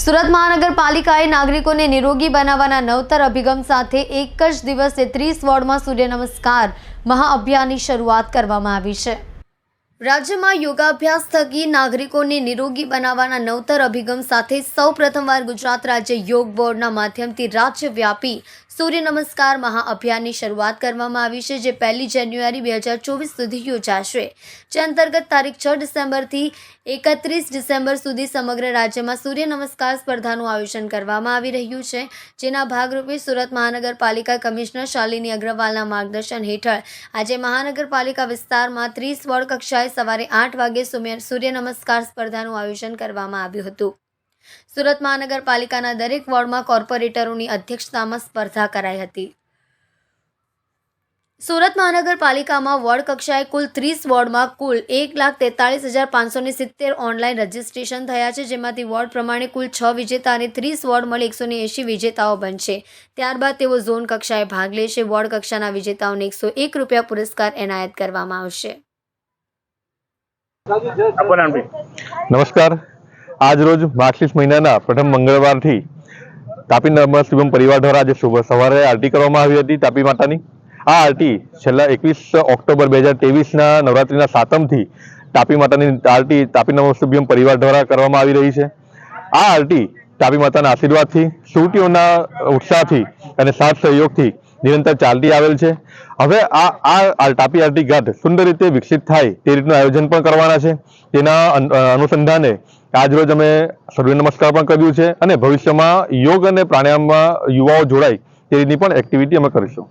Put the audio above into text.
સુરત મહાનગરપાલિકાએ નાગરિકોને નિરોગી બનાવવાના નવતર અભિગમ સાથે એક જ દિવસે ત્રીસ વોર્ડમાં સૂર્ય નમસ્કાર મહાઅભિયાનની શરૂઆત કરવામાં આવી છે. રાજ્યમાં યોગાભ્યાસ થકી નાગરિકોને નિરોગી બનાવવાના નવતર અભિગમ સાથે સૌ પ્રથમવાર ગુજરાત રાજ્ય યોગ બોર્ડના માધ્યમથી રાજ્યવ્યાપી સૂર્ય નમસ્કાર મહાઅભિયાનની શરૂઆત કરવામાં આવી છે, જે પહેલી જાન્યુઆરી બે હજાર ચોવીસ સુધી યોજાશે. જે અંતર્ગત તારીખ છ ડિસેમ્બરથી એકત્રીસ ડિસેમ્બર સુધી સમગ્ર રાજ્યમાં સૂર્ય નમસ્કાર સ્પર્ધાનું આયોજન કરવામાં આવી રહ્યું છે, જેના ભાગરૂપે સુરત મહાનગરપાલિકા કમિશનર શાલિની અગ્રવાલના માર્ગદર્શન હેઠળ આજે મહાનગરપાલિકા વિસ્તારમાં ત્રીસ વોર્ડ કક્ષાએ સવારે આઠ વાગે સૂર્ય નમસ્કાર સ્પર્ધાનું આયોજન કરવામાં આવ્યું હતું. સુરત મહાનગરપાલિકાના દરેક વોર્ડમાં કોર્પોરેટરોની અધ્યક્ષતામાં સ્પર્ધા કરાઈ હતી. સુરત મહાનગરપાલિકામાં વોર્ડ કક્ષાએ કુલ ત્રીસ વોર્ડમાં કુલ એક લાખ તેતાળીસ હજાર પાંચસો સિત્તેર ઓનલાઈન રજીસ્ટ્રેશન થયા છે, જેમાંથી વોર્ડ પ્રમાણે કુલ છ વિજેતા અને ત્રીસ વોર્ડ મળી એકસો ને એંશી વિજેતાઓ બનશે. ત્યારબાદ તેઓ ઝોન કક્ષાએ ભાગ લેશે. વોર્ડ કક્ષાના વિજેતાઓને એકસો એક રૂપિયા પુરસ્કાર એનાયત કરવામાં આવશે. નમસ્કાર. આજ રોજ માર્કશીટ મહિનાના પ્રથમ મંગળવારથી તાપી નર્મદા શિવમ પરિવાર દ્વારા આજે સવારે આરતી કરવામાં આવી હતી તાપી માતાની. આ આરતી છેલ્લા એકવીસ ઓક્ટોબર બે હજાર ત્રેવીસના નવરાત્રિના સાતમથી તાપી માતાની આરતી તાપી નર્મદા પરિવાર દ્વારા કરવામાં આવી રહી છે. આ આરતી તાપી માતાના આશીર્વાદથી સુરતીઓના ઉત્સાહથી અને સાથ સહયોગથી નિરંતર ચાલતી આવેલ છે. હવે આ આ તાપી આરટી ઘાટ સુંદર રીતે વિકસિત થાય તે રીતનું આયોજન પણ કરવાના છે. તેના અનુસંધાને આજ રોજ અમે સૂર્ય નમસ્કાર પણ કર્યું છે અને ભવિષ્યમાં યોગ અને પ્રાણાયામમાં યુવાઓ જોડાય તે રીતની પણ એક્ટિવિટી અમે કરીશું.